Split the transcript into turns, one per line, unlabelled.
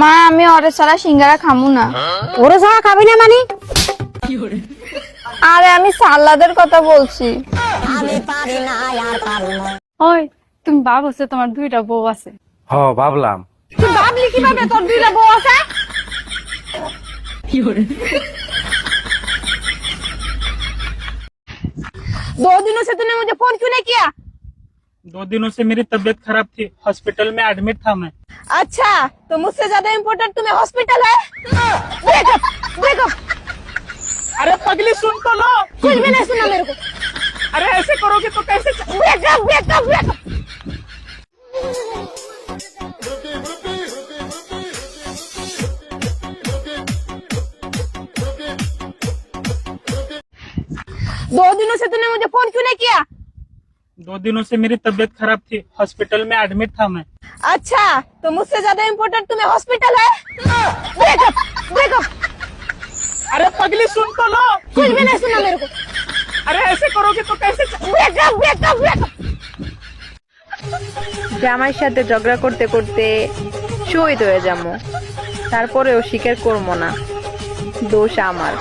মা আমি ওরে ছাড়া সিঙ্গারা খামু না।
ওরে ছাড়া খাবি না মানে?
আরে আমি সাল্লাদের কথা বলছি।
ওই তুমি তোমার দুইটা বউ আছে।
হ ভাবলাম।
ভাবলি কীভাবে তোর দুইটা বউ আছে? দু দিনও সে তুমি ফোন কিনে কিয়া?
दो दिनों से मेरी तबीयत खराब थी। हॉस्पिटल में एडमिट था मैं।
अच्छा तो मुझसे ज़्यादा इम्पोर्टेंट तुम्हें हॉस्पिटल है? ब्रेकअप ब्रेकअप
अरे पगली सुन तो लो।
कुछ भी नहीं सुना मेरे को।
अरे ऐसे करोगे तो कैसे
ब्रेकअप ब्रेकअप ब्रेकअप दो दिनों से तूने मुझे फ़ोन क्यों नहीं किया?
दो दिनों से मेरी तबीयत खराब थी हॉस्पिटल में एडमिट था मैं
अच्छा तो मुझसे ज्यादा इम्पोर्टेंट तुम्हें हॉस्पिटल है ब्रेकअप ब्रेकअप
अरे पगली सुन तो लो
कुछ भी नहीं सुना मेरे को
अरे ऐसे करोगे तो कैसे
ब्रेकअप ब्रेकअप ब्रेकअप
জামাইয়ের সাথে ঝগড়া করতে করতে শহীদ হয়ে যাবো তারপরেও স্বীকার করবো না দোষ আমার